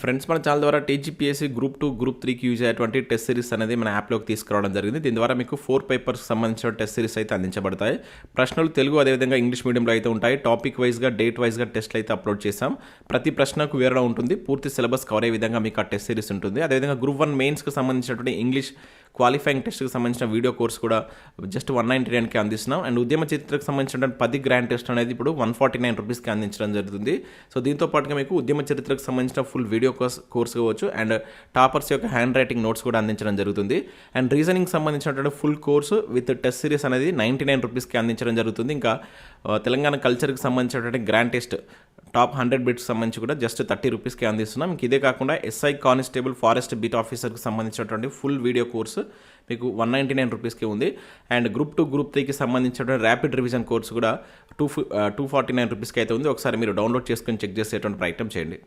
Friends మన channel ద్వారా TGPSC group two group త్రీకి యూజ్ అయ్యేటువంటి టెస్ట్ సిరీస్ అనేది మన యాప్లోకి తీసుకురావడం జరిగింది. దీని ద్వారా మీకు ఫోర్ పేపర్స్ సంబంధించిన టెస్ట్ సిరీస్ అయితే అందించబడతాయి. ప్రశ్నలు తెలుగు అదేవిధంగా ఇంగ్లీష్ మీడియంలో అయితే ఉంటాయి. టాపిక్ వైజ్గా డేట్ వైజ్గా టెస్ట్లు అయితే అప్లోడ్ చేసాం ప్రతి ప్రశ్నకు వివరణ ఉంటుంది. పూర్తి సిలబస్ కవర్ అయ్యే విధంగా మీకు ఆ టెస్ట్ సిరీస్ ఉంటుంది. అదేవిధంగా గ్రూప్ వన్ మెయిన్స్కి సంబంధించినటువంటి ఇంగ్లీష్ క్వాలిఫైయింగ్ టెస్ట్కి సంబంధించిన వీడియో కోర్స్ కూడా జస్ట్ వన్ నైంటీ నైన్కి అందిస్తున్నాం. అండ్ ఉద్యమ చరిత్రకు సంబంధించిన పది గ్రాండ్ టెస్ట్ అనేది ఇప్పుడు వన్ ఫార్టీ నైన్ రూపీస్కి అందించడం జరుగుతుంది. సో దీంతో పాటుగా మీకు ఉద్యమ చరిత్రకు సంబంధించిన ఫుల్ వీడియో కోర్స్ కోర్స్ కావచ్చు. అండ్ టాపర్స్ యొక్క హ్యాండ్ రైటింగ్ నోట్స్ కూడా అందించడం జరుగుతుంది. అండ్ రీజనింగ్ సంబంధించినటువంటి full course with test series అనేది నైంటీ నైన్ రూపీస్కి అందించడం జరుగుతుంది. ఇంకా తెలంగాణ కల్చర్కి సంబంధించినటువంటి grand test top hundred bits సంబంధించి కూడా జస్ట్ థర్టీ రూపీస్కి అందిస్తున్నాం. మీకు ఇదే కాకుండా ఎస్ఐ కానిస్టేబుల్ ఫారెస్ట్ బీట్ ఆఫీసర్కి సంబంధించినటువంటి ఫుల్ వీడియో కోర్సు మీకు వన్ నైంటీ నైన్ రూపీస్కి ఉంది. అండ్ గ్రూప్ టూ గ్రూప్ త్రీకి సంబంధించినటువంటి ర్యాపిడ్ రివిజన్ కోర్సు కూడా టూ టూ ఫార్టీ నైన్ రూపీస్కి అయితే ఉంది. ఒకసారి మీరు డౌన్లోడ్ చేసుకొని చెక్ చేసేటువంటి ప్రయత్నం చేయండి.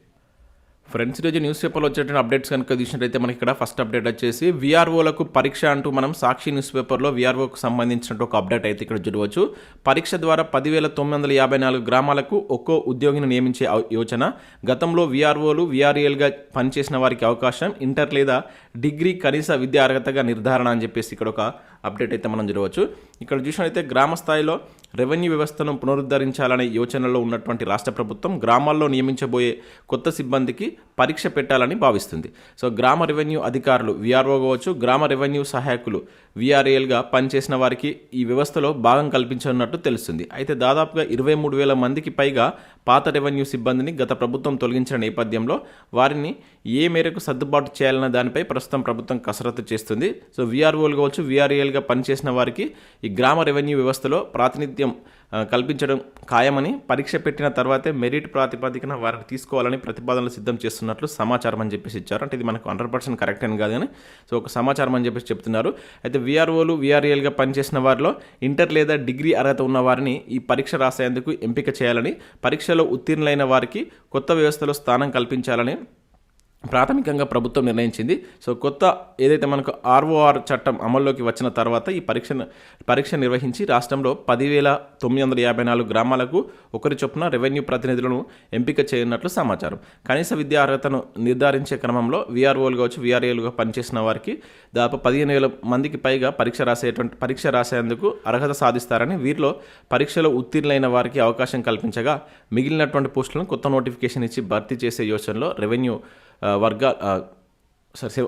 ఫ్రెండ్స్ ఈరోజు న్యూస్ పేపర్లో వచ్చేటువంటి అప్డేట్స్ కనుక చూసినట్టయితే మనకి ఇక్కడ ఫస్ట్ అప్డేట్ వచ్చేసి విఆర్ఓలకు పరీక్ష అంటూ మనం సాక్షి న్యూస్ పేపర్లో విఆర్ఓకు సంబంధించినట్టు ఒక అప్డేట్ అయితే ఇక్కడ చూడవచ్చు. పరీక్ష ద్వారా పదివేల తొమ్మిది వందల యాభై నాలుగు గ్రామాలకు ఒక్కో ఉద్యోగిని నియమించే యోచన. గతంలో విఆర్ఓలు విఆర్ఏలుగా పనిచేసిన వారికి అవకాశం ఇంటర్ లేదా డిగ్రీ కనీస విద్యా అర్హతగా నిర్ధారణ అని చెప్పేసి ఇక్కడ ఒక అప్డేట్ అయితే మనం చూడవచ్చు. ఇక్కడ చూసినట్లయితే గ్రామ స్థాయిలో రెవెన్యూ వ్యవస్థను పునరుద్ధరించాలనే యోచనలో ఉన్నటువంటి రాష్ట్ర ప్రభుత్వం గ్రామాల్లో నియమించబోయే కొత్త సిబ్బందికి పరీక్ష పెట్టాలని భావిస్తుంది. సో గ్రామ రెవెన్యూ అధికారులు విఆర్ఓ కావచ్చు గ్రామ రెవెన్యూ సహాయకులు విఆర్ఏఎల్గా పనిచేసిన వారికి ఈ వ్యవస్థలో భాగం కల్పించనున్నట్టు తెలుస్తుంది. అయితే దాదాపుగా ఇరవై మూడు వేల మందికి పైగా పాత రెవెన్యూ సిబ్బందిని గత ప్రభుత్వం తొలగించిన నేపథ్యంలో వారిని ఏ మేరకు సర్దుబాటు చేయాలన్న దానిపై ప్రస్తుతం ప్రభుత్వం కసరత్తు చేస్తుంది. సో విఆర్ఓలు కావచ్చు విఆర్ఏలుగా పనిచేసిన వారికి ఈ గ్రామ రెవెన్యూ వ్యవస్థలో ప్రాతినిధ్యం కల్పించడం ఖాయమని పరీక్ష పెట్టిన తర్వాతే మెరిట్ ప్రాతిపదికన వారిని తీసుకోవాలని ప్రతిపాదనలు సిద్ధం చేస్తున్నట్లు సమాచారం అని చెప్పేసి ఇచ్చారు. అంటే ఇది మనకు హండ్రెడ్ పర్సెంట్ కరెక్ట్ అని కాదు కానీ సో ఒక సమాచారం అని చెప్పేసి చెప్తున్నారు. అయితే విఆర్ఓలు విఆర్ఏలుగా పనిచేసిన వారిలో ఇంటర్ లేదా డిగ్రీ అర్హత ఉన్న వారిని ఈ పరీక్ష రాసేందుకు ఎంపిక చేయాలని పరీక్షలో ఉత్తీర్ణులైన వారికి కొత్త వ్యవస్థలో స్థానం కల్పించాలని ప్రాథమికంగా ప్రభుత్వం నిర్ణయించింది. సో కొత్త ఏదైతే మనకు ఆర్ఓఆర్ చట్టం అమల్లోకి వచ్చిన తర్వాత ఈ పరీక్ష పరీక్ష నిర్వహించి రాష్ట్రంలో పదివేల తొమ్మిది వందల యాభై నాలుగు గ్రామాలకు ఒకరి చొప్పున రెవెన్యూ ప్రతినిధులను ఎంపిక చేయనున్నట్లు సమాచారం. కనీస విద్యా అర్హతను నిర్ధారించే క్రమంలో వీఆర్ఓలుగా కావచ్చు వీఆర్ఏలుగా పనిచేసిన వారికి దాదాపు పదిహేను వేల మందికి పైగా పరీక్ష రాసేటువంటి పరీక్ష రాసేందుకు అర్హత సాధిస్తారని వీరిలో పరీక్షలో ఉత్తీర్ణులైన వారికి అవకాశం కల్పించగా మిగిలినటువంటి పోస్టులను కొత్త నోటిఫికేషన్ ఇచ్చి భర్తీ చేసే యోచనలో రెవెన్యూ వర్గా సరే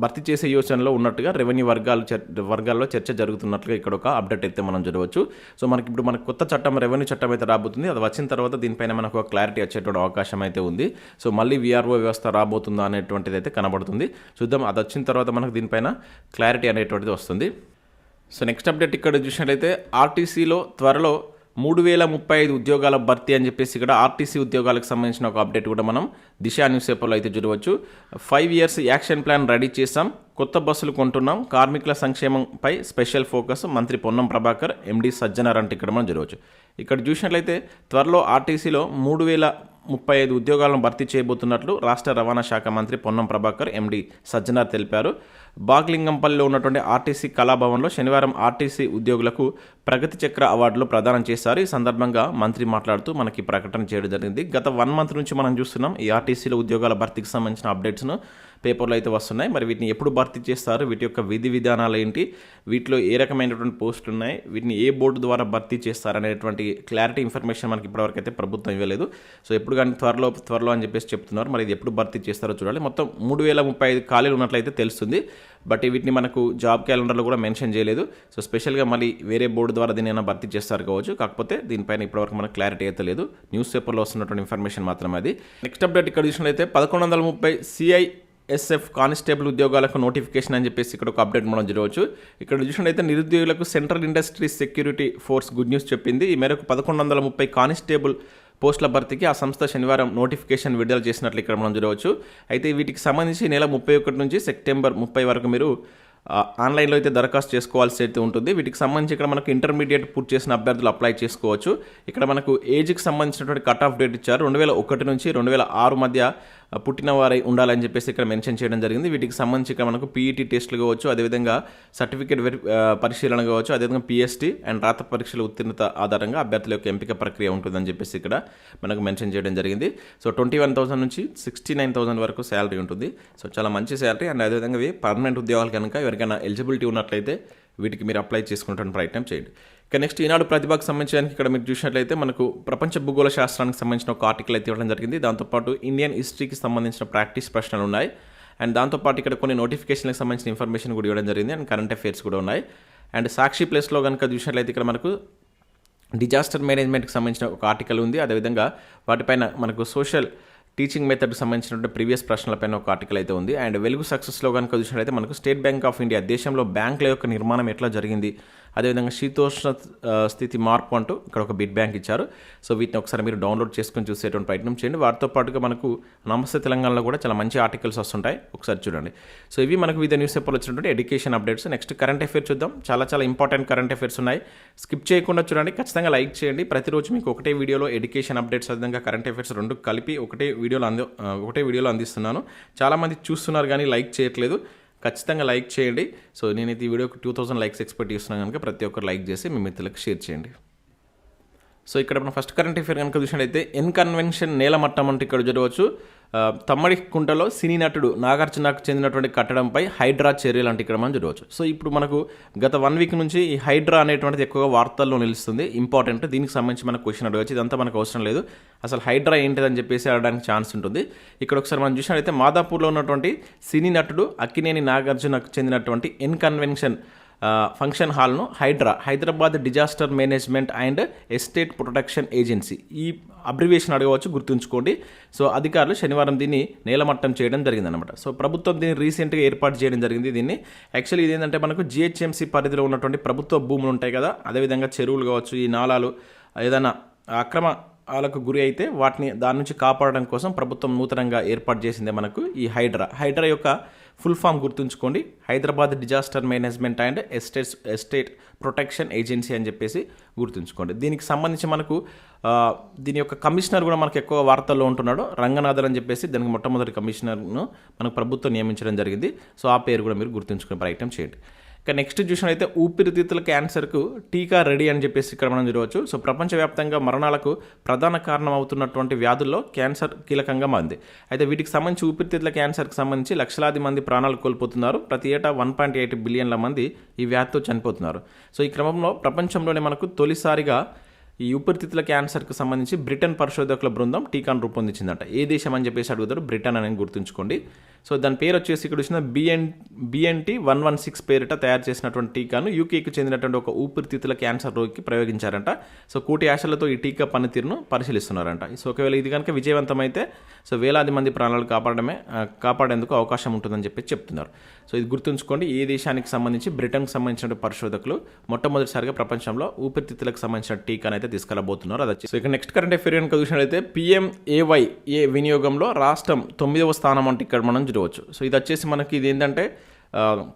భర్తీ చేసే యోచనలో ఉన్నట్టుగా రెవెన్యూ వర్గాలు వర్గాల్లో చర్చ జరుగుతున్నట్లుగా ఇక్కడ ఒక అప్డేట్ అయితే మనం చూడవచ్చు. సో మనకి ఇప్పుడు మనకు కొత్త చట్టం రెవెన్యూ చట్టం అయితే రాబోతుంది. అది వచ్చిన తర్వాత దీనిపైన మనకు ఒక క్లారిటీ వచ్చేటువంటి అవకాశం అయితే ఉంది. సో మళ్ళీ విఆర్ఓ వ్యవస్థ రాబోతుందా అనేటువంటిది అయితే కనబడుతుంది. చూద్దాం. అది వచ్చిన తర్వాత మనకు దీనిపైన క్లారిటీ అనేటువంటిది వస్తుంది. సో నెక్స్ట్ అప్డేట్ ఇక్కడ చూసినట్లయితే ఆర్టీసీలో త్వరలో మూడు వేల ముప్పై ఐదు ఉద్యోగాల భర్తీ అని చెప్పేసి ఇక్కడ ఆర్టీసీ ఉద్యోగాలకు సంబంధించిన ఒక అప్డేట్ కూడా మనం దిశా న్యూస్ పేపర్లో అయితే చూడవచ్చు. Five years action plan ready చేశాం. కొత్త బస్సులు కొంటున్నాం. కార్మికుల సంక్షేమంపై స్పెషల్ ఫోకస్ మంత్రి పొన్నం ప్రభాకర్ ఎండి సజ్జనార్ అంటే ఇక్కడ మనం చూడవచ్చు. ఇక్కడ చూసినట్లయితే త్వరలో ఆర్టీసీలో మూడు వేల ముప్పై ఐదు ఉద్యోగాలను భర్తీ చేయబోతున్నట్లు రాష్ట్ర రవాణా శాఖ మంత్రి పొన్నం ప్రభాకర్ ఎండి సజ్జనార్ తెలిపారు. బాగ్లింగంపల్లిలో ఉన్నటువంటి ఆర్టీసీ కళాభవన్లో శనివారం ఆర్టీసీ ఉద్యోగులకు ప్రగతి చక్ర అవార్డులు ప్రదానం చేశారు. ఈ సందర్భంగా మంత్రి మాట్లాడుతూ మనకి ప్రకటన చేయడం జరిగింది. గత వన్ మంత్ నుంచి మనం చూస్తున్నాం ఈ ఆర్టీసీలో ఉద్యోగాల భర్తీకి సంబంధించిన అప్డేట్స్ను పేపర్లో అయితే వస్తున్నాయి. మరి వీటిని ఎప్పుడు భర్తీ చేస్తారు? వీటి యొక్క విధి విధానాలు ఏంటి? వీటిలో ఏ రకమైనటువంటి పోస్టులు ఉన్నాయి? వీటిని ఏ బోర్డు ద్వారా భర్తీ చేస్తారు అనేటువంటి క్లారిటీ ఇన్ఫర్మేషన్ మనకి ఇప్పటివరకు అయితే ప్రభుత్వం ఇవ్వలేదు. సో ఎప్పుడు కానీ త్వరలో త్వరలో అని చెప్పేసి చెప్తున్నారు. మరి ఇది ఎప్పుడు భర్తీ చేస్తారో చూడాలి. మొత్తం మూడు వేల ముప్పై ఐదు ఖాళీలు ఉన్నట్లయితే తెలుస్తుంది. బట్ వీటిని మనకు జాబ్ క్యాలెండర్లో కూడా మెన్షన్ చేయలేదు. సో స్పెషల్గా మళ్ళీ వేరే బోర్డు ద్వారా దీన్ని ఏమైనా భర్తీ చేస్తారు కావచ్చు. కాకపోతే దీనిపైన ఇప్పటివరకు మనకు క్లారిటీ అయితే లేదు. న్యూస్ పేపర్లో వస్తున్నటువంటి ఇన్ఫర్మేషన్ మాత్రమే అది. నెక్స్ట్ అప్డేట్ ఇక్కడ చూసినట్లయితే పదకొండు వందల ముప్పై C I S F constable ఉద్యోగాలకు నోటిఫికేషన్ అని చెప్పేసి ఇక్కడ ఒక అప్డేట్ మనం చూడవచ్చు. ఇక్కడ చూసినట్టయితే నిరుద్యోగులకు central industries security force good news చెప్పింది. ఈ మేరకు పదకొండు వందల ముప్పై కానిస్టేబుల్ పోస్టుల భర్తీకి ఆ సంస్థ శనివారం నోటిఫికేషన్ విడుదల చేసినట్లు ఇక్కడ మనం చూడవచ్చు. అయితే వీటికి సంబంధించి నెల ముప్పై ఒకటి నుంచి సెప్టెంబర్ ముప్పై వరకు మీరు ఆన్లైన్లో అయితే దరఖాస్తు చేసుకోవాల్సి అయితే ఉంటుంది. వీటికి సంబంధించి ఇక్కడ మనకు ఇంటర్మీడియట్ పూర్తి చేసిన అభ్యర్థులు అప్లై చేసుకోవచ్చు. ఇక్కడ మనకు ఏజ్కి సంబంధించినటువంటి కట్ ఆఫ్ డేట్ ఇచ్చారు. రెండు వేల ఒకటి నుంచి రెండు వేల ఆరు మధ్య పుట్టిన వారై ఉండాలని చెప్పేసి ఇక్కడ మెన్షన్ చేయడం జరిగింది. వీటికి సంబంధించి ఇక్కడ మనకు పీఈటీ టెస్టులు కావచ్చు అదేవిధంగా సర్టిఫికేట్ పరిశీలన కావచ్చు అదేవిధంగా పిఎస్టీ అండ్ రాత పరీక్షల ఉత్తీర్ణత ఆధారంగా అభ్యర్థుల యొక్క ఎంపిక ప్రక్రియ ఉంటుందని చెప్పేసి ఇక్కడ మనకు మెన్షన్ చేయడం జరిగింది. సో ట్వంటీ వన్ థౌసండ్ నుంచి సిక్స్టీ నైన్ థౌసండ్ వరకు శాలరీ ఉంటుంది. సో చాలా మంచి శాలరీ అండ్ అదేవిధంగా ఇవి పర్మనెంట్ ఉద్యోగాలు కనుక ఎవరికైనా ఎలిజిబిలిటీ ఉన్నట్లయితే వీటికి మీరు అప్లై చేసుకుంటాను ప్రయత్నం చేయండి. ఇక నెక్స్ట్ ఈనాడు ప్రతిభకు సంబంధించడానికి ఇక్కడ మీరు చూసినట్లయితే మనకు ప్రపంచ భూగోళ శాస్త్రానికి సంబంధించిన ఒక ఆర్టికల్ అయితే ఇవ్వడం జరిగింది. దాంతోపాటు ఇండియన్ హిస్టరీకి సంబంధించిన ప్రాక్టీస్ ప్రశ్నలు ఉన్నాయి. అండ్ దాంతోపాటు ఇక్కడ కొన్ని నోటిఫికేషన్లకు సంబంధించిన ఇన్ఫర్మేషన్ కూడా ఇవ్వడం జరిగింది. అండ్ కరెంట్ అఫైర్స్ కూడా ఉన్నాయి. అండ్ సాక్షి ప్లేస్లో కనుక చూసినట్లయితే ఇక్కడ మనకు డిజాస్టర్ మేనేజ్మెంట్కి సంబంధించిన ఒక ఆర్టికల్ ఉంది. అదేవిధంగా వాటిపైన మనకు సోషల్ టీచింగ్ మెథడ్కి సంబంధించినటువంటి ప్రీవియస్ ప్రశ్నలపైన ఒక ఆర్టికల్ అయితే ఉంది. అండ్ వెలుగు సక్సెస్లో కనుక చూసినట్లయితే మనకు స్టేట్ బ్యాంక్ ఆఫ్ ఇండియా దేశంలో బ్యాంకుల యొక్క నిర్మాణం ఎట్లా జరిగింది? అదేవిధంగా శీతోష్ణ స్థితి మార్పు అంటూ ఇక్కడ ఒక బిడ్ బ్యాంక్ ఇచ్చారు. సో వీటిని ఒకసారి మీరు డౌన్లోడ్ చేసుకొని చూసేటువంటి ప్రయత్నం చేయండి. వాటితో పాటుగా మనకు నమస్తే తెలంగాణలో కూడా చాలా మంచి ఆర్టికల్స్ వస్తుంటాయి. ఒకసారి చూడండి. సో ఇవి మనకు వివిధ న్యూస్ పేపర్లో వచ్చినటువంటి education updates. Next current affair చూద్దాం. చాలా చాలా ఇంపార్టెంట్ కరెంట్ అఫేర్స్ ఉన్నాయి. స్కిప్ చేయకుండా చూడండి. ఖచ్చితంగా లైక్ చేయండి. ప్రతిరోజు మీకు ఒకటే వీడియోలో ఎడ్యుకేషన్ అప్డేట్స్ అదేవిధంగా కరెంట్ అఫేర్స్ రెండు కలిపి ఒకటే వీడియోలో అంది ఒకటే వీడియోలో అందిస్తున్నాను. చాలామంది చూస్తున్నారు కానీ లైక్ చేయట్లేదు. ఖచ్చితంగా లైక్ చేయండి. సో నేనైతే ఈ వీడియోకి టూ థౌసండ్ లైక్స్ ఎక్స్పెక్ట్ చేస్తున్నాను కనుక ప్రతి ఒక్కరు లైక్ చేసి మీ మిత్రులకు షేర్ చేయండి. సో ఇక్కడ మనం ఫస్ట్ కరెంట్ అఫేర్ కనుక చూసినట్టయితే ఇన్కన్వెన్షన్ నేల మట్టం అంటే ఇక్కడ చూడవచ్చు తమ్మడి కుంటలో సినీ నటుడు నాగార్జునకు చెందినటువంటి కట్టడంపై హైడ్రా చర్యలు అంటే ఇక్కడ మనం చూడవచ్చు సో ఇప్పుడు మనకు గత వన్ వీక్ నుంచి ఈ హైడ్రా అనేటువంటిది ఎక్కువగా వార్తల్లో నిలుస్తుంది. ఇంపార్టెంట్. దీనికి సంబంధించి మనకు క్వశ్చన్ అడగచ్చు. ఇదంతా మనకు అవసరం లేదు. అసలు హైడ్రా ఏంటిదని చెప్పేసి అడగడానికి ఛాన్స్ ఉంటుంది. ఇక్కడ ఒకసారి మనం చూసినట్టయితే మాదాపూర్లో ఉన్నటువంటి సినీ నటుడు అక్కినేని నాగార్జునకు చెందినటువంటి N convention function హాల్ను HYDRAA Hyderabad disaster management and estate protection agency ఈ అబ్రివేషన్ అడగవచ్చు గుర్తుంచుకోండి. సో అధికారులు శనివారం దీన్ని నేలమట్టం చేయడం జరిగిందనమాట సో ప్రభుత్వం దీన్ని రీసెంట్గా ఏర్పాటు చేయడం జరిగింది దీన్ని. యాక్చువల్లీ ఇది ఏంటంటే మనకు జిహెచ్ఎంసీ పరిధిలో ఉన్నటువంటి ప్రభుత్వ భూములు ఉంటాయి కదా అదేవిధంగా చెరువులు కావచ్చు ఈ నాలాలు ఏదైనా అక్రమ వాళ్ళకు గురి అయితే వాటిని దాని నుంచి కాపాడడం కోసం ప్రభుత్వం నూతనంగా ఏర్పాటు చేసిందే మనకు ఈ హైడ్రా. హైడ్రా యొక్క ఫుల్ ఫామ్ గుర్తుంచుకోండి. Hyderabad disaster management and estates estate protection agency అని చెప్పేసి గుర్తుంచుకోండి. దీనికి సంబంధించి మనకు దీని యొక్క కమిషనర్ కూడా మనకు ఎక్కువ వార్తల్లో ఉంటున్నాడు. రంగనాథన్ అని చెప్పేసి దానికి మొట్టమొదటి కమిషనర్ను మనకు ప్రభుత్వం నియమించడం జరిగింది. సో ఆ పేరు కూడా మీరు గుర్తుంచుకునే ప్రయత్నం చేయండి. ఇక నెక్స్ట్ చూసినట్లయితే ఊపిరితిత్తుల క్యాన్సర్కు టీకా రెడీ అని చెప్పేసి ఇక్కడ మనం చూడవచ్చు. సో ప్రపంచవ్యాప్తంగా మరణాలకు ప్రధాన కారణం అవుతున్నటువంటి వ్యాధుల్లో క్యాన్సర్ కీలకంగా మారింది. అయితే వీటికి సంబంధించి ఊపిరితిత్తుల క్యాన్సర్కి సంబంధించి లక్షలాది మంది ప్రాణాలు కోల్పోతున్నారు. ప్రతి ఏటా వన్ పాయింట్ ఎయిట్ బిలియన్ల మంది ఈ వ్యాధితో చనిపోతున్నారు. సో ఈ క్రమంలో ప్రపంచంలోనే మనకు తొలిసారిగా ఈ ఊపిరితిత్తుల క్యాన్సర్కి సంబంధించి బ్రిటన్ పరిశోధకుల బృందం టీకాను రూపొందించిందట. ఏ దేశం అని చెప్పేసి అడుగుతారు బ్రిటన్ అని గుర్తుంచుకోండి. సో దాని పేరు వచ్చేసి ఇక్కడ వచ్చిన BN BNT one one six పేరిట తయారు చేసినటువంటి టీకాను యూకేకి చెందినటువంటి ఒక ఊపిరితిత్తుల క్యాన్సర్ రోగికి ప్రయోగించారంట. సో కోటి ఆశలతో ఈ టీకా పనితీరును పరిశీలిస్తున్నారంట. సో ఒకవేళ ఇది కనుక విజయవంతమైతే సో వేలాది మంది ప్రాణాలు కాపాడమే కాపాడేందుకు అవకాశం ఉంటుందని చెప్పి చెప్తున్నారు. సో ఇది గుర్తుంచుకోండి ఏ దేశానికి సంబంధించి బ్రిటన్కి సంబంధించిన పరిశోధకులు మొట్టమొదటిసారిగా ప్రపంచంలో ఊపిరితిత్తులకు సంబంధించిన టీకాను అయితే తీసుకెళ్ళబోతున్నారు. అది సో ఇక నెక్స్ట్ కరెంట్ అఫేర్ కనుక చూసినట్లయితే పిఎంఏవై ఏ వినియోగంలో రాష్ట్రం తొమ్మిదవ స్థానం అంటే ఇక్కడ మనం చూడవచ్చు సో ఇది వచ్చేసి మనకి ఇది ఏంటంటే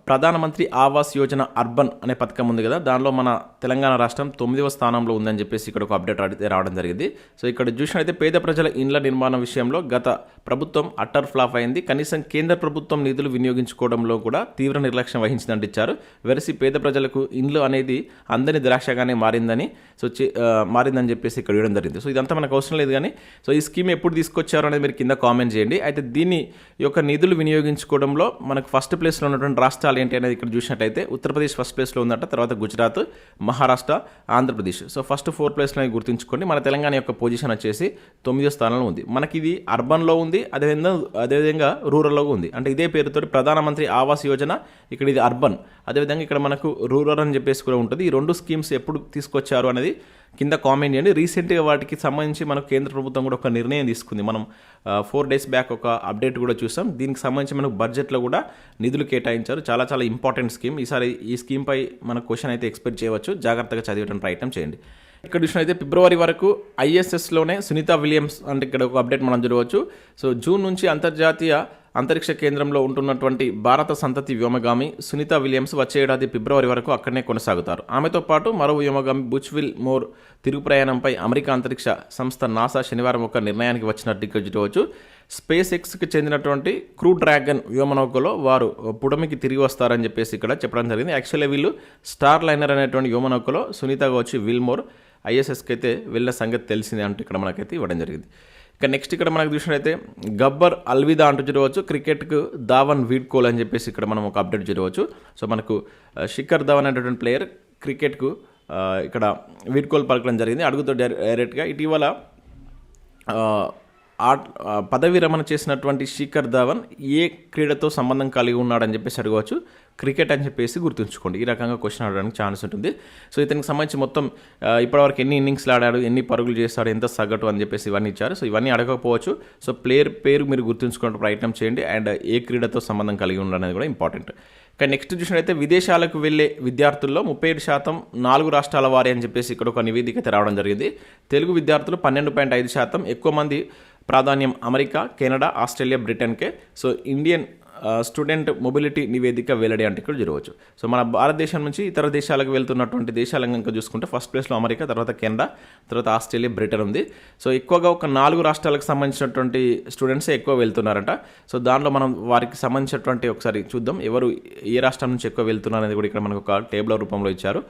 ప్రధానమంత్రి ఆవాస్ యోజన అర్బన్ అనే పథకం ఉంది కదా దానిలో మన తెలంగాణ రాష్ట్రం తొమ్మిదవ స్థానంలో ఉందని చెప్పేసి ఇక్కడ ఒక అప్డేట్ రావడం జరిగింది. సో ఇక్కడ చూసినట్లయితే పేద ప్రజల ఇండ్ల నిర్మాణం విషయంలో గత ప్రభుత్వం అట్టర్ ఫ్లాప్ అయింది. కనీసం కేంద్ర ప్రభుత్వం నిధులు వినియోగించుకోవడంలో కూడా తీవ్ర నిర్లక్ష్యం వహించిందని ఇచ్చారు. వెరసి పేద ప్రజలకు ఇండ్లు అనేది అందని ద్రాక్షగానే మారిందని సో మారిందని చెప్పేసి ఇక్కడ ఇవ్వడం జరిగింది. సో ఇదంతా మనకు అవసరం లేదు కానీ సో ఈ స్కీమ్ ఎప్పుడు తీసుకొచ్చారు అనేది మీరు కింద కామెంట్ చేయండి. అయితే దీన్ని యొక్క నిధులు వినియోగించుకోవడంలో మనకు ఫస్ట్ ప్లేస్లో ఉన్నటువంటి రాష్ట్రాలు ఏంటి అనేది ఇక్కడ చూసినట్టయితే ఉత్తరప్రదేశ్ ఫస్ట్ ప్లేస్లో ఉందట తర్వాత Gujarat Maharashtra Andhra Pradesh. So first four ప్లేస్లో గుర్తుంచుకోండి. మన తెలంగాణ యొక్క పొజిషన్ వచ్చేసి తొమ్మిదో స్థానంలో ఉంది. మనకి ఇది అర్బన్లో ఉంది అదేవిధంగా అదేవిధంగా రూరల్లో ఉంది. అంటే ఇదే పేరుతో ప్రధానమంత్రి ఆవాస్ యోజన ఇక్కడ ఇది అర్బన్. అదేవిధంగా ఇక్కడ మనకు రూరల్ అని చెప్పేసి కూడా ఉంటుంది. ఈ రెండు స్కీమ్స్ ఎప్పుడు తీసుకొచ్చారు అనేది కింద కామెంట్ చేయండి. రీసెంట్గా వాటికి సంబంధించి మనకు కేంద్ర ప్రభుత్వం కూడా ఒక నిర్ణయం తీసుకుంది. మనం ఫోర్ డేస్ బ్యాక్ ఒక అప్డేట్ కూడా చూసాం. దీనికి సంబంధించి మనకు బడ్జెట్లో కూడా నిధులు కేటాయించారు. చాలా చాలా ఇంపార్టెంట్ స్కీమ్ ఈసారి ఈ స్కీమ్పై మన క్వశ్చన్ అయితే ఎక్స్పెక్ట్ చేయవచ్చు. జాగ్రత్తగా చదివటం ప్రయత్నం చేయండి. ఇక్కడ చూసినైతే ఫిబ్రవరి వరకు ఐఎస్ఎస్లోనే సునీత విలియమ్స్ అంటే ఇక్కడ ఒక అప్డేట్ మనం చూడవచ్చు. సో జూన్ నుంచి అంతర్జాతీయ అంతరిక్ష కేంద్రంలో ఉంటున్నటువంటి భారత సంతతి వ్యోమగామి సునీత విలియమ్స్ వచ్చే ఏడాది ఫిబ్రవరి వరకు అక్కడనే కొనసాగుతారు. ఆమెతో పాటు మరో వ్యోమగామి బుచ్విల్ మోర్ తిరుగు ప్రయాణంపై అమెరికా అంతరిక్ష సంస్థ నాసా శనివారం ఒక నిర్ణయానికి వచ్చినట్టు ఇక్కడ చూడవచ్చు స్పేస్ ఎక్స్కి చెందినటువంటి క్రూ డ్రాగన్ వ్యోమనౌకలో వారు పుడమికి తిరిగి వస్తారని చెప్పేసి ఇక్కడ చెప్పడం జరిగింది. యాక్చువల్లీ వీళ్ళు స్టార్ లైనర్ అనేటువంటి వ్యోమనౌకలో సునీతగా వచ్చి విల్మోర్ ఐఎస్ఎస్కి అయితే వెళ్ళిన సంగతి తెలిసింది అంటూ ఇక్కడ మనకైతే ఇవ్వడం జరిగింది. ఇక నెక్స్ట్ ఇక్కడ మనకు చూసినట్టయితే గబ్బర్ అల్విదా అంటూ చూడవచ్చు క్రికెట్కు ధావన్ వీడ్కోల్ అని చెప్పేసి ఇక్కడ మనం ఒక అప్డేట్ చూడవచ్చు సో మనకు శిఖర్ ధవన్ అనేటువంటి ప్లేయర్ క్రికెట్కు ఇక్కడ వీడ్కోల్ పలకడం జరిగింది. అడుగుతో డైరెక్ట్గా ఇటీవల ఆ, ఆట్ ఆ, పదవి చేసినటువంటి శిఖర్ ధవన్ ఏ క్రీడతో సంబంధం కలిగి ఉన్నాడని చెప్పేసి అడగవచ్చు. క్రికెట్ అని చెప్పేసి గుర్తుంచుకోండి. ఈ రకంగా క్వశ్చన్ ఆడడానికి ఛాన్స్ ఉంటుంది. సో ఇతనికి సంబంధించి మొత్తం ఇప్పటివరకు ఎన్ని ఇన్నింగ్స్లు ఆడాడు ఎన్ని పరుగులు చేస్తాడు ఎంత సగటు అని చెప్పేసి ఇవన్నీ ఇచ్చారు. సో ఇవన్నీ అడగకపోవచ్చు. సో ప్లేయర్ పేరు మీరు గుర్తుంచుకోవడం ప్రయత్నం చేయండి. అండ్ ఏ క్రీడతో సంబంధం కలిగి ఉండడం కూడా ఇంపార్టెంట్ కానీ నెక్స్ట్ చూసినట్టయితే విదేశాలకు వెళ్ళే విద్యార్థుల్లో ముప్పై ఏడు శాతం నాలుగు రాష్ట్రాల వారి అని చెప్పేసి ఇక్కడ ఒక నివేదిక అయితే రావడం జరిగింది. తెలుగు విద్యార్థులు పన్నెండు పాయింట్ ఐదు శాతం ఎక్కువ మంది ప్రాధాన్యం అమెరికా కెనడా ఆస్ట్రేలియా బ్రిటన్కే. సో ఇండియన్ స్టూడెంట్ మొబిలిటీ నివేదిక వెల్లడి అంటే ఇక్కడ జరగవచ్చు. సో మన భారతదేశం నుంచి ఇతర దేశాలకు వెళ్తున్నటువంటి దేశాల కనుక చూసుకుంటే ఫస్ట్ ప్లేస్లో అమెరికా తర్వాత కెనడా తర్వాత ఆస్ట్రేలియా బ్రిటన్ ఉంది. సో ఎక్కువగా ఒక నాలుగు రాష్ట్రాలకు సంబంధించినటువంటి స్టూడెంట్స్ ఎక్కువ వెళ్తున్నారట. సో దానిలో మనం వారికి సంబంధించినటువంటి ఒకసారి చూద్దాం. ఎవరు ఏ రాష్ట్రం నుంచి ఎక్కువ వెళ్తున్నారు అనేది కూడా ఇక్కడ మనకు ఒక టేబుల్ రూపంలో ఇచ్చారు.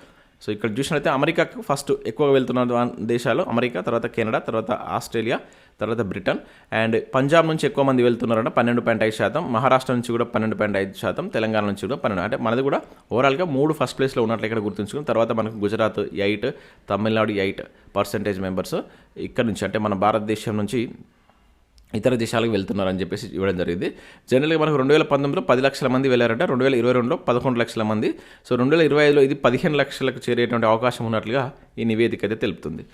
సో ఇక్కడ చూసినట్లయితే అమెరికాకు ఫస్ట్ ఎక్కువ వెళ్తున్న దేశాలు అమెరికా తర్వాత కెనడా తర్వాత ఆస్ట్రేలియా తర్వాత బ్రిటన్. అండ్ పంజాబ్ నుంచి ఎక్కువ మంది వెళ్తున్నారంట పన్నెండు పాయింట్ ఐదు శాతం. మహారాష్ట్ర నుంచి కూడా పన్నెండు పాయింట్ ఐదు శాతం. తెలంగాణ నుంచి కూడా పన్నెండు. అంటే మనది కూడా ఓవరాల్గా మూడు ఫస్ట్ ప్లేస్లో ఉన్నట్లు ఇక్కడ గుర్తుంచుకుని తర్వాత మనకు Gujarat eight Tamil Nadu eight percentage members ఇక్కడ నుంచి. అంటే మన భారతదేశం నుంచి ఇతర దేశాలకు వెళ్తున్నారని చెప్పేసి ఇవ్వడం జరిగింది. జనరల్గా మనకు రెండు వేల పంతొమ్మిదిలో పది లక్షల మంది వెళ్ళారంట రెండు వేల ఇరవై రెండులో పదకొండు లక్షల మంది. సో రెండు వేల ఇరవై ఐదులో ఇది పదిహేను లక్షలకు చేరేటువంటి అవకాశం ఉన్నట్లుగా ఈ నివేదిక అయితే తెలుపుతుంది.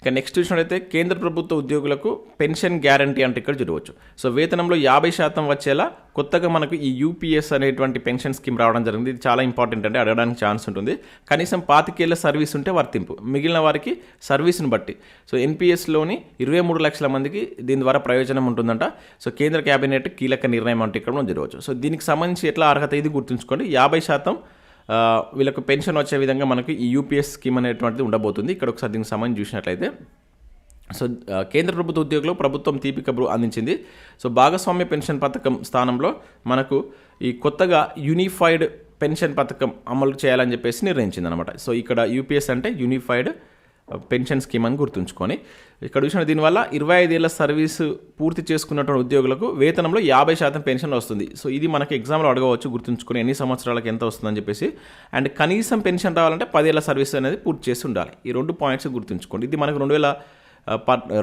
ఇక నెక్స్ట్ చూసినట్లయితే కేంద్ర ప్రభుత్వ ఉద్యోగులకు పెన్షన్ గ్యారంటీ అంటే ఇక్కడ చూడవచ్చు. సో వేతనంలో యాభై శాతం వచ్చేలా కొత్తగా మనకు ఈ యూపీఎస్ అనేటువంటి పెన్షన్ స్కీమ్ రావడం జరిగింది. ఇది చాలా ఇంపార్టెంట్ అంటే అడగడానికి ఛాన్స్ ఉంటుంది. కనీసం పాతికేళ్ళ సర్వీస్ ఉంటే వర్తింపు. మిగిలిన వారికి సర్వీస్ని బట్టి. సో ఎన్పిఎస్లోని ఇరవై మూడు లక్షల మందికి దీని ద్వారా ప్రయోజనం ఉంటుందంట. సో కేంద్ర కేబినెట్ కీలక నిర్ణయం అంటే ఇక్కడ మనం జరగవచ్చు సో దీనికి సంబంధించి ఎట్లా అర్హత ఇది గుర్తుంచుకోండి. యాభై శాతం వీళ్ళకు పెన్షన్ వచ్చే విధంగా మనకి ఈ యూపీఎస్ స్కీమ్ అనేటువంటిది ఉండబోతుంది. ఇక్కడ ఒకసారి దీనికి సంబంధించి చూసినట్లయితే. సో కేంద్ర ప్రభుత్వ ఉద్యోగులు ప్రభుత్వం తీపి కబురు అందించింది. సో భాగస్వామ్య పెన్షన్ పథకం స్థానంలో మనకు ఈ కొత్తగా యూనిఫైడ్ పెన్షన్ పథకం అమలు చేయాలని చెప్పేసి నిర్ణయించింది అనమాట సో ఇక్కడ యూపీఎస్ అంటే యూనిఫైడ్ పెన్షన్ స్కీమ్ అని గుర్తుంచుకొని. ఇక్కడ చూసిన దీనివల్ల ఇరవై ఐదేళ్ళ సర్వీసు పూర్తి చేసుకున్నటువంటి ఉద్యోగులకు వేతనంలో యాభై శాతం పెన్షన్ వస్తుంది. సో ఇది మనకి ఎగ్జామ్లో అడగవచ్చు గుర్తుంచుకొని ఎన్ని సంవత్సరాలకు ఎంత వస్తుందని చెప్పేసి. అండ్ కనీసం పెన్షన్ రావాలంటే పదేళ్ళ సర్వీస్ అనేది పూర్తి చేసి ఉండాలి. ఈ రెండు పాయింట్స్ గుర్తుంచుకోండి. ఇది మనకు రెండు వేల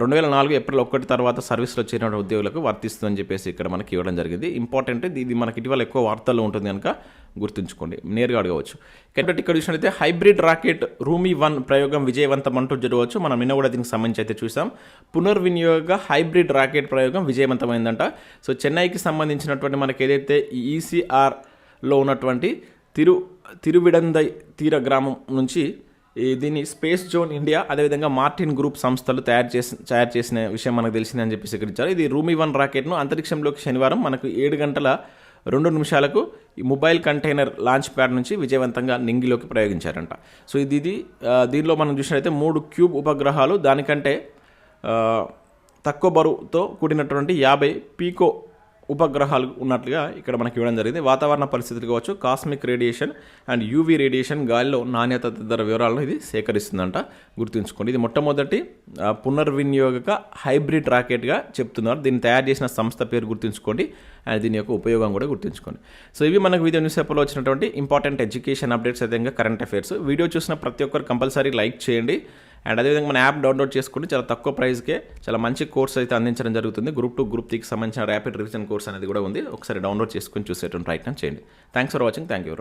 రెండు వేల నాలుగు ఏప్రిల్ ఒకటి తర్వాత సర్వీస్లో చేరిన ఉద్యోగులకు వర్తిస్తుందని చెప్పేసి ఇక్కడ మనకి ఇవ్వడం జరిగింది. ఇంపార్టెంట్ ఇది మనకి ఇటీవల ఎక్కువ వార్తల్లో ఉంటుంది కనుక గుర్తుంచుకోండి. నేరుగా అడగవచ్చు. కాబట్టి ఇక్కడ చూసినట్లయితే హైబ్రిడ్ రాకెట్ రూమీ వన్ ప్రయోగం విజయవంతం అంటూ జరగవచ్చు. మనం నిన్న కూడా దీనికి సంబంధించి అయితే చూసాం. పునర్వినియోగ హైబ్రిడ్ రాకెట్ ప్రయోగం విజయవంతమైందంట. సో చెన్నైకి సంబంధించినటువంటి మనకి ఏదైతే ఈసీఆర్లో ఉన్నటువంటి తిరు తిరువిడందై తీర గ్రామం నుంచి దీన్ని స్పేస్ జోన్ ఇండియా అదేవిధంగా మార్టిన్ గ్రూప్ సంస్థలు తయారు చేసి తయారు చేసిన విషయం మనకు తెలిసిందని చెప్పి స్వీకరించారు ఇది రూమి వన్ రాకెట్ను అంతరిక్షంలోకి శనివారం మనకు ఏడు గంటల రెండు నిమిషాలకు ఈ మొబైల్ కంటైనర్ లాంచ్ ప్యాడ్ నుంచి విజయవంతంగా నింగిలోకి ప్రయోగించారంట. సో ఇది ఇది దీనిలో మనం చూసినట్లయితే మూడు క్యూబ్ ఉపగ్రహాలు దానికంటే తక్కువ బరువుతో కూడినటువంటి యాభై పీకో ఉపగ్రహాలు ఉన్నట్లుగా ఇక్కడ మనకి ఇవ్వడం జరిగింది. వాతావరణ పరిస్థితులు కావచ్చు cosmic radiation and UV radiation గాలిలో నాణ్యత తదితర వివరాలను ఇది సేకరిస్తుందంట. గుర్తుంచుకోండి ఇది మొట్టమొదటి పునర్వినియోగక హైబ్రిడ్ రాకెట్గా చెప్తున్నారు. దీన్ని తయారు చేసిన సంస్థ పేరు గుర్తుంచుకోండి అండ్ దీని యొక్క ఉపయోగం కూడా గుర్తుంచుకోండి. సో ఇవి మనకు వీడియో న్యూస్ పేపర్లో వచ్చినటువంటి ఇంపార్టెంట్ ఎడ్యుకేషన్ అప్డేట్స్ అదేవిధంగా కరెంట్ అఫైర్స్ వీడియో చూసిన ప్రతి ఒక్కరు కంపల్సరీ లైక్ చేయండి. అండ్ అదేవిధంగా మన యాప్ డౌన్లోడ్ చేసుకుంటే చాలా తక్కువ ప్రైస్కే చాలా మంచి కోర్స్ అయితే అందించడం జరుగుతుంది. గ్రూప్ టూ గ్రూప్ త్రీకి సంబంధించిన ర్యాపిడ్ రివిజన్ కోర్స్ అనేది కూడా ఉంది. ఒకసారి డౌన్లోడ్ చేసుకొని చూసేటువంటి ప్రయత్నం చేయండి. Thanks for watching thank you